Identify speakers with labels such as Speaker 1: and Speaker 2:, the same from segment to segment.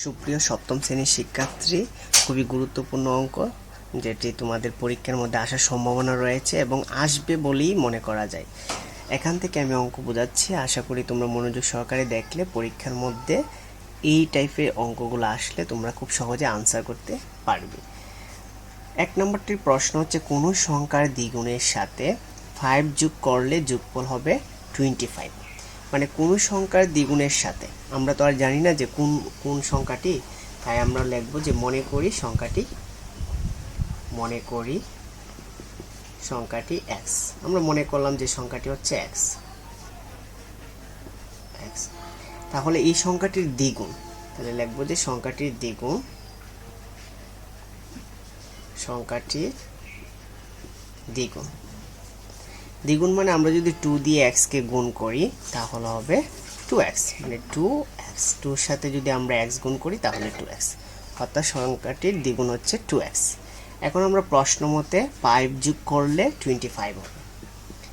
Speaker 1: সুপ্রিয় সপ্তম শ্রেণির শিক্ষার্থী, খুবই গুরুত্বপূর্ণ অঙ্ক, যেটি তোমাদের পরীক্ষার মধ্যে আসার সম্ভাবনা রয়েছে এবং আসবে বলেই মনে করা যায়। এখান থেকে আমি অঙ্ক বোঝাচ্ছি। আশা করি তোমরা মনোযোগ সহকারে দেখলে পরীক্ষার মধ্যে এই টাইপের অঙ্কগুলো আসলে তোমরা খুব সহজে আনসার করতে পারবে। এক নম্বরটির প্রশ্ন হচ্ছে, কোনো সংখ্যার দ্বিগুণের সাথে ফাইভ যোগ করলে যোগফল হবে টোয়েন্টি ফাইভ মানে কোনো সংখ্যার দ্বিগুণের সাথে। আমরা তো আর জানি না যে কোন কোন সংখ্যাটি। তাই আমরা লিখব যে মনে করি সংখ্যাটি, মনে করি সংখ্যাটি এক্স আমরা মনে করলাম যে সংখ্যাটি হচ্ছে এক্স এক্স তাহলে এই সংখ্যাটির দ্বিগুণ, তাহলে লিখব যে সংখ্যাটির দ্বিগুণ সংখ্যাটির দ্বিগুণ। দ্বিগুণ মানে আমরা যদি টু দিয়ে এক্সকে গুণ করি, তাহলে হবে টু এক্স মানে টু এক্স টুর সাথে যদি আমরা এক্স গুণ করি, তাহলে টু এক্স অর্থাৎ সংখ্যাটির দ্বিগুণ হচ্ছে টু এক্স এখন আমরা প্রশ্ন মতে ফাইভ যোগ করলে টোয়েন্টি ফাইভ হবে।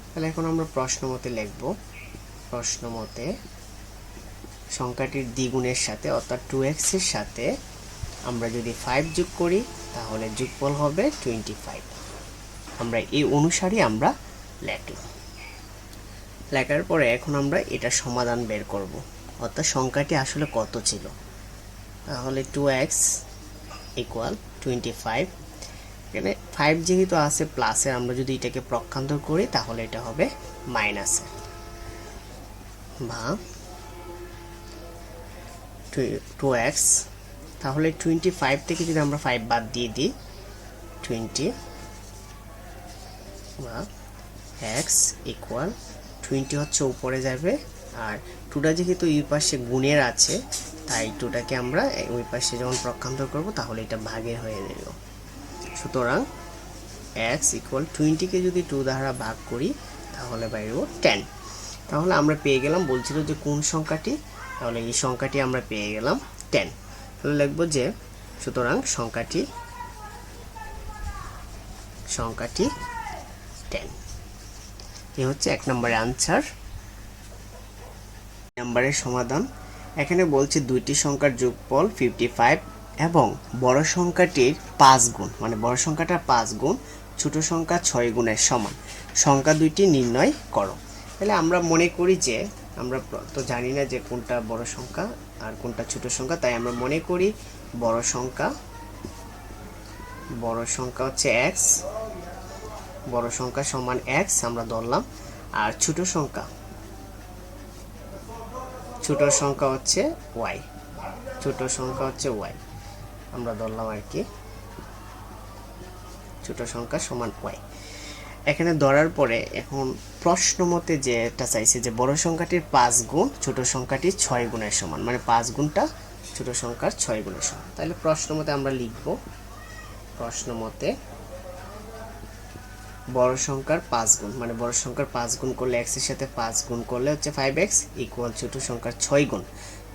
Speaker 1: তাহলে এখন আমরা প্রশ্ন মতে লিখব, প্রশ্ন মতে সংখ্যাটির দ্বিগুণের সাথে, অর্থাৎ টু এক্সের সাথে আমরা যদি ফাইভ যোগ করি, তাহলে যোগফল হবে টোয়েন্টি ফাইভ আমরা এই অনুসারে আমরা লেখলাম লেখার পরে এখন আমরা এটা সমাধান বের করব। অর্থাৎ সংখ্যাটি আসলে কত ছিল? তাহলে two x equal twenty five এখানে ফাইভ যেহেতু আছে প্লাসে আমরা যদি এটাকে প্রক্ষান্তর করি, তাহলে এটা হবে মাইনাসে বা টু এক্স তাহলে টোয়েন্টি ফাইভ থেকে যদি আমরা ফাইভ বাদ দিয়ে দিই টোয়েন্টি বা এক্স ইকুয়াল টোয়েন্টি হচ্ছে উপরে যাবে, আর টুটা যেহেতু এই পাশে গুণের আছে, তাই টুটাকে আমরা ওই পাশে যখন প্রক্ষান্তর করব, তাহলে এটা ভাগের হয়ে যাবে। সুতরাং এক্স ইকুয়াল টোয়েন্টিকে যদি টু দ্বারা ভাগ করি, তাহলে বাইরব টেন তাহলে আমরা পেয়ে গেলাম, বলছিল যে কোন সংখ্যাটি? তাহলে এই সংখ্যাটি আমরা পেয়ে গেলাম টেন তাহলে লিখব যে, সুতরাং সংখ্যাটি সংখ্যাটি টেন এ হচ্ছে এক নম্বরের আনসার নম্বরের সমাধান। এখানে বলছে দুইটি সংখ্যার যোগফল ফিফটি ফাইভ এবং বড় সংখ্যাটির পাঁচ গুণ মানে বড় সংখ্যাটার পাঁচ গুণ, ছোট সংখ্যা ছয় গুণের সমান। সংখ্যা দুইটি নির্ণয় করো। তাহলে আমরা মনে করি যে, আমরা তো জানি না যে কোনটা বড় সংখ্যা আর কোনটা ছোট সংখ্যা, তাই আমরা মনে করি বড় সংখ্যা বড় সংখ্যা হচ্ছে এক্স বড় সংখ্যা সমান এক্স আমরা ধরলাম, আর ছোট সংখ্যা। ছোট সংখ্যা হচ্ছে ওয়াই ছোট সংখ্যা হচ্ছে ওয়াই আমরা ধরলাম আর কি, ছোট সংখ্যা সমান ওয়াই এখানে ধরার পরে এখন প্রশ্ন মতে যেটা চাইছে যে বড় সংখ্যাটির পাঁচ গুণ, ছোট সংখ্যাটির ছয় গুণের সমান। মানে পাঁচ গুণটা ছোট সংখ্যার ছয় গুণের সমান। তাহলে প্রশ্ন মতে আমরা লিখব, প্রশ্ন মতে বড় সংখ্যার পাঁচ গুণ। মানে বড় সংখ্যার পাঁচ গুণ করলে এক্সের সাথে পাঁচ গুণ করলে হচ্ছে ফাইভ এক্স ইকুয়াল ছোট সংখ্যার ছয় গুণ।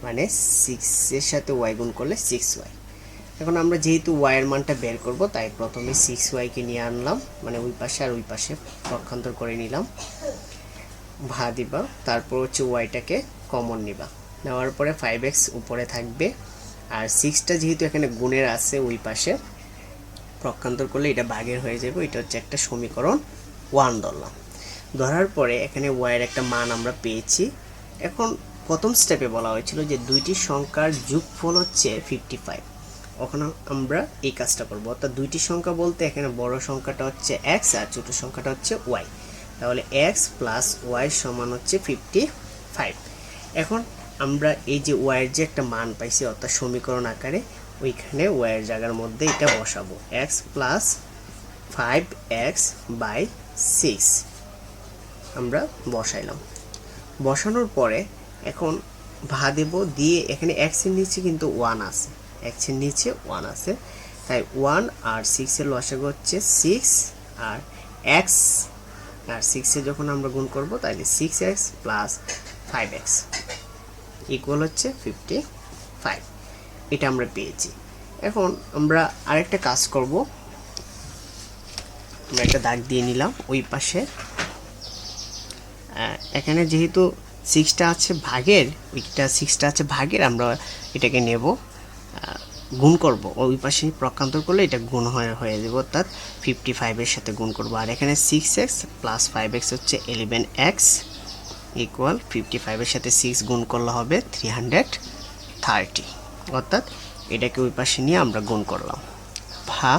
Speaker 1: মানে সিক্স এর সাথে ওয়াই গুণ করলে সিক্স ওয়াই এখন আমরা যেহেতু ওয়াইয়ের মানটা বের করব, তাই প্রথমে সিক্স ওয়াইকে নিয়ে আনলাম। মানে ওই পাশে আর ওই পাশে পক্ষান্তর করে নিলাম। ভা দিবা, তারপর হচ্ছে ওয়াইটাকে কমন নিবা। নেওয়ার পরে ফাইভ এক্স উপরে থাকবে। আর সিক্সটা যেহেতু এখানে গুণের আছে ওই পাশে পক্ষান্তর করলে এটা ভাগের হয়ে যাবে। এটা হচ্ছে একটা সমীকরণ ওয়ান ধরলাম। ধরার পরে এখানে ওয়াইয়ের একটা মান আমরা পেয়েছি। এখন প্রথম স্টেপে বলা হয়েছিল যে দুইটি সংখ্যার যোগফল হচ্ছে ফিফটি ফাইভ ওখানে আমরা এই কাজটা করব। অর্থাৎ দুইটি সংখ্যা বলতে এখানে বড় সংখ্যাটা হচ্ছে এক্স আর ছোটো সংখ্যাটা হচ্ছে ওয়াই তাহলে এক্স প্লাস ওয়াই সমান হচ্ছে ফিফটি ফাইভ এখন আমরা এই যে ওয়াইয়ের যে একটা মান পাইছি, অর্থাৎ সমীকরণ আকারে ওইখানে ওয়াইয়ের জায়গার মধ্যে এটা বসাবো। X plus five x by six আমরা বসাইলাম। বসানোর পরে এখন ভা দেব দিয়ে এখানে এক্সের নিচে কিন্তু ওয়ান আছে। এক্সের নিচে ওয়ান আছে। তাই ওয়ান আর সিক্সের লসাগু হচ্ছে সিক্স আর এক্স আর সিক্সে যখন আমরা গুণ করব তাহলে six x plus five x equal হচ্ছে ফিফটি ফাইভ এটা আমরা পেয়েছি। এখন আমরা আরেকটা কাজ করব। আমরা একটা দাগ দিয়ে নিলাম ওই পাশে। এখানে যেহেতু সিক্সটা আছে ভাগের, ওইটা সিক্সটা আছে ভাগের, আমরা এটাকে নেব। গুণ করব। ওই পাশে প্রকান্তর করলে এটা গুণ হয়ে হয়ে যাবে, অর্থাৎ ফিফটি ফাইভের সাথে গুণ করব। আর এখানে six x plus five x হচ্ছে এলেভেন এক্স ইকুয়াল ফিফটি ফাইভের সাথে সিক্স গুণ করলে হবে থ্রি হান্ড্রেড থার্টি অর্থাৎ এটাকে ওই পাশে নিয়ে আমরা গুণ করলাম। ভা,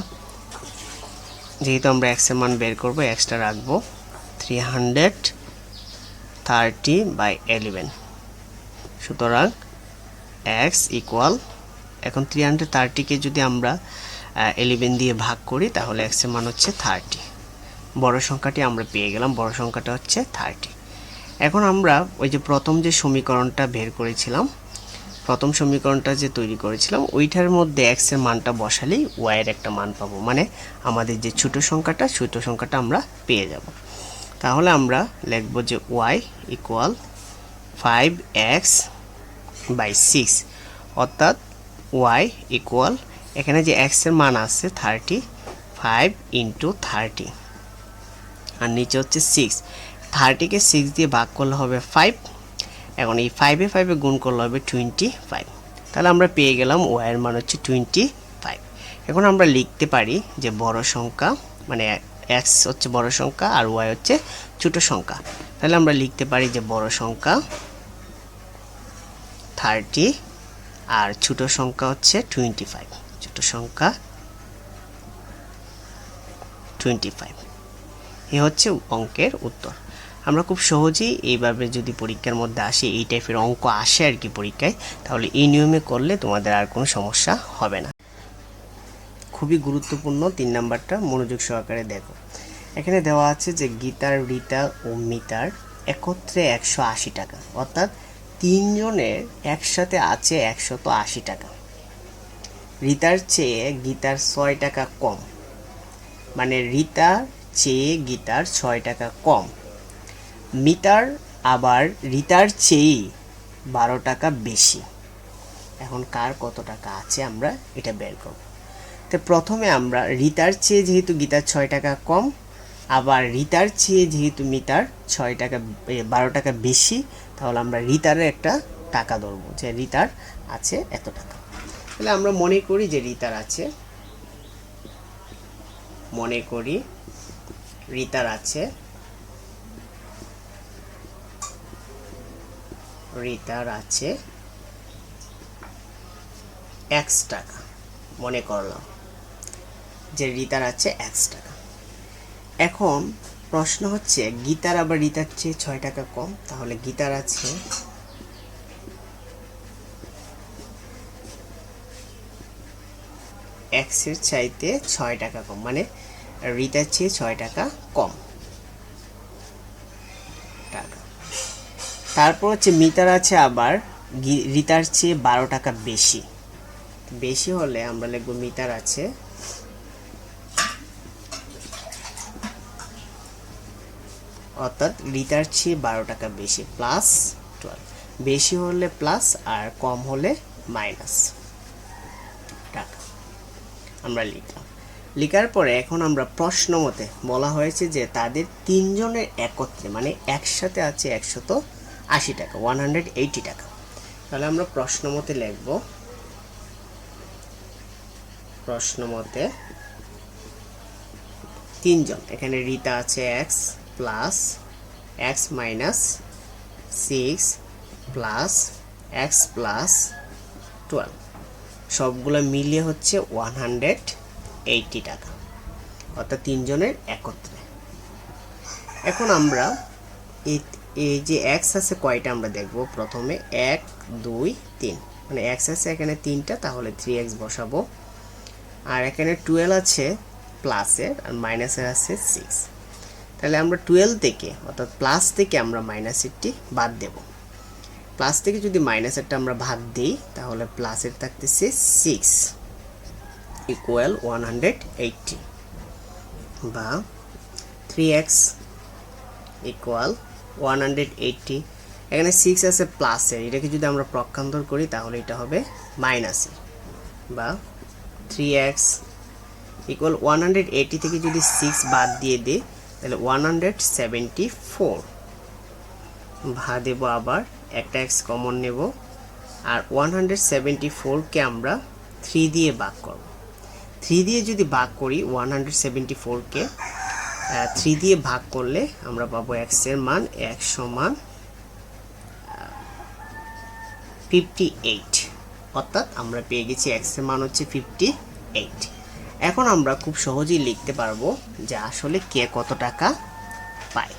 Speaker 1: যেহেতু আমরা এক্সের মান বের করব এক্সটা রাখব three hundred thirty by eleven সুতরাং এক্স ইকুয়াল এখন থ্রি হান্ড্রেড থার্টিকে যদি আমরা এলেভেন দিয়ে ভাগ করি, তাহলে এক্সের মান হচ্ছে থার্টি বড় সংখ্যাটি আমরা পেয়ে গেলাম, বড় সংখ্যাটা হচ্ছে থার্টি এখন আমরা ওই যে প্রথম যে সমীকরণটা বের করেছিলাম প্রথম সমীকরণটা যে তৈরি করেছিলাম, ওইটার মধ্যে এক্সের মানটা বসালেই ওয়াইয়ের একটা মান পাবো। মানে আমাদের যে ছোট সংখ্যাটা ছোট সংখ্যাটা আমরা পেয়ে যাব। তাহলে আমরা লিখব যে Y equal five X by six অর্থাৎ ওয়াই ইকুয়াল এখানে যে এক্সের মান আছে থার্টি ফাইভ ইন্টু থার্টি আর নিচে হচ্ছে সিক্স থার্টিকে সিক্স দিয়ে ভাগ করলে হবে ফাইভ এখন এই ফাইভে ফাইভে গুণ করলে হবে টোয়েন্টি ফাইভ তাহলে আমরা পেয়ে গেলাম ওয়াইয়ের মান হচ্ছে টোয়েন্টি ফাইভ এখন আমরা লিখতে পারি যে বড় সংখ্যা মানে এক্স হচ্ছে বড় সংখ্যা আর ওয়াই হচ্ছে ছোট সংখ্যা। তাহলে আমরা লিখতে পারি যে বড় সংখ্যা থার্টি আর ছোট সংখ্যা হচ্ছে টোয়েন্টি ফাইভ ছোট সংখ্যা টোয়েন্টি ফাইভ এ হচ্ছে অঙ্কের উত্তর। আমরা খুব সহজেই এইভাবে যদি পরীক্ষার মধ্যে আসে, এই টাইপের অঙ্ক আসে আর কি পরীক্ষায়, তাহলে এই নিয়মে করলে তোমাদের আর কোনো সমস্যা হবে না। খুবই গুরুত্বপূর্ণ তিন নাম্বারটা মনোযোগ সহকারে দেখো। এখানে দেওয়া আছে যে গীতার রিতা ও মিতার একত্রে একশো আশি টাকা, অর্থাৎ তিনজনের একসাথে আছে একশত আশি টাকা। রিতার চেয়ে গীতার ছয় টাকা কম মানে রিতার চেয়ে গীতার ছয় টাকা কম। মিটার, আবার রিতার চেয়েই বারো টাকা বেশি। এখন কার কত টাকা আছে আমরা এটা বের করব। তো প্রথমে আমরা রিতার চেয়ে যেহেতু গীতার ছয় টাকা কম, আবার রিতার চেয়ে যেহেতু মিটার ছয় টাকা বারো টাকা বেশি, তাহলে আমরা রিতারের একটা টাকা ধরবো যে রিতার আছে এত টাকা। তাহলে আমরা মনে করি যে রিতার আছে, মনে করি রিতার আছে রিতার আছে এক্স টাকা, মনে করলাম। যে রিতার আছে এক্স টাকা। এখন প্রশ্ন হচ্ছে গীতার আবার রিতার চেয়ে ছয় টাকা কম? তাহলে গীতার আছে এক্সের চাইতে ছয় টাকা কম মানে রিতার চেয়ে ছয় টাকা কম। তারপর হচ্ছে মিতার আছে আবার রিতার চেয়ে বারো টাকা বেশি। বেশি হলে আমরা লিখব মিটার আছে। অর্থাৎ রিতার চেয়ে বারো টাকা বেশি, প্লাস টুয়েলভ বেশি হলে প্লাস আর কম হলে মাইনাস টাকা। আমরা লিখলাম। লেখার পরে এখন আমরা প্রশ্ন মতে বলা হয়েছে যে তাদের তিনজনের একত্রে মানে একসাথে আছে একশত আশি টাকা ওয়ান হান্ড্রেড এইটি টাকা। তাহলে আমরা প্রশ্ন মতে লিখব। প্রশ্ন মতে তিনজন, এখানে রিতা আছে X plus X minus six plus X plus twelve সবগুলো মিলিয়ে হচ্ছে ওয়ান হান্ড্রেড এইটি টাকা। অর্থাৎ তিনজনের একত্রে। এখন আমরা এই যে এক্স আছে কয়টা আমরা দেখব? প্রথমে এক, দুই, তিন। মানে এক্স আছে, এখানে তিনটা, তাহলে থ্রি এক্স বসাবো। আর এখানে টুয়েলভ আছে প্লাসের আর মাইনাসের আছে সিক্স তাহলে আমরা টুয়েলভ থেকে, অর্থাৎ প্লাস থেকে আমরা মাইনাসেরটি বাদ দেব। প্লাস থেকে যদি মাইনাসেরটা আমরা ভাগ দিই, তাহলে প্লাসের থাকতেছে six equal one hundred eighty বা three X equal one hundred eighty এখানে সিক্স আছে প্লাসের এটাকে যদি আমরা প্রক্ষান্তর করি, তাহলে এটা হবে মাইনাসের বা three X equal one hundred eighty থেকে যদি সিক্স বাদ দিয়ে দিই, তাহলে ওয়ান হান্ড্রেড সেভেন্টি ফোর ভা দেবো আবার একটা এক্স কমন নেব, আর ওয়ান হান্ড্রেড সেভেন্টি ফোরকে আমরা থ্রি দিয়ে ভাগ করব। থ্রি দিয়ে যদি ভাগ করি ওয়ান হান্ড্রেড সেভেন্টি ফোরকে থ্রি দিয়ে ভাগ করলে আমরা পাবো এক্সের মান এক সমান ফিফটি এইট অর্থাৎ আমরা পেয়ে গেছি এক্সের মান হচ্ছে ফিফটি এইট এখন আমরা খুব সহজেই লিখতে পারব যে আসলে কে কত টাকা পায়।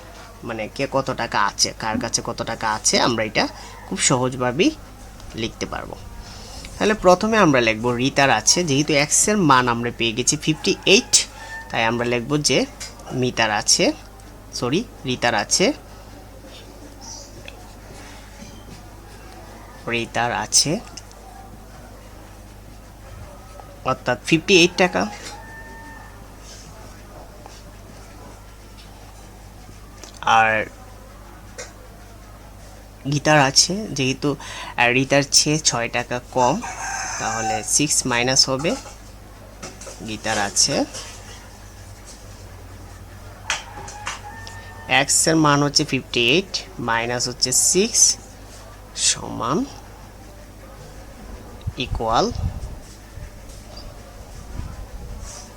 Speaker 1: মানে কে কত টাকা আছে, কার কাছে কত টাকা আছে, আমরা এটা খুব সহজভাবেই লিখতে পারব। তাহলে প্রথমে আমরা লিখব রিতার আছে, যেহেতু এক্সের মান আমরা পেয়ে গেছি ফিফটি এইট তাই আমরা লিখব যে মিতার আছে সরি রিতার আছে। রিতার আছে। অর্থাৎ ফিফটি এইট টাকা। আর গীতার আছে, যেহেতু রিতার চেয়ে ছয় টাকা কম, তাহলে সিক্স মাইনাস হবে। গীতার আছে। এক্সের মান হচ্ছে ফিফটি এইট মাইনাস হচ্ছে সিক্স সমান ইকুয়াল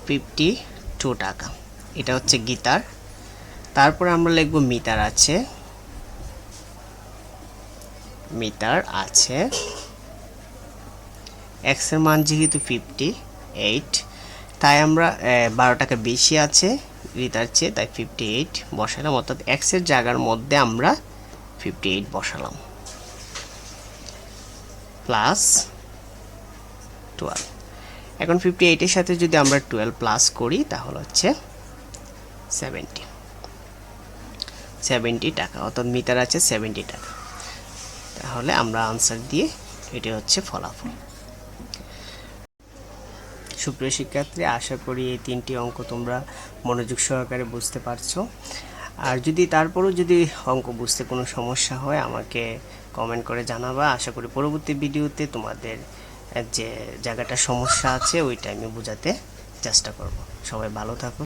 Speaker 1: ফিফটি টু টাকা। এটা হচ্ছে গীতার। তারপরে আমরা লিখব মিতার আছে। মিটার আছে। এক্সের মান যেহেতু ফিফটি এইট তাই আমরা বারো টাকা বেশি আছে। রিতার চেয়ে তাই ফিফটি এইট বসালাম অর্থাৎ এক্সের জায়গার মধ্যে আমরা ফিফটি এইট বসালাম। প্লাস টুয়েলভ এখন ফিফটি এইটের সাথে যদি আমরা টুয়েলভ প্লাস করি, তাহলে হচ্ছে সেভেন্টি সেভেন্টি টাকা, অর্থাৎ মিটার আছে সেভেন্টি টাকা। তাহলে আমরা আনসার দিয়ে, এটি হচ্ছে ফলাফল। সুপ্রিয় শিক্ষার্থী, আশা করি এই তিনটি অঙ্ক তোমরা মনোযোগ সহকারে বুঝতে পারছ। আর যদি তারপরও যদি অঙ্ক বুঝতে কোনো সমস্যা হয়, আমাকে কমেন্ট করে জানাবা। আশা করি পরবর্তী ভিডিওতে তোমাদের যে জায়গাটা সমস্যা আছে, ওইটা আমি বোঝাতে চেষ্টা করব। সবাই ভালো থাকো।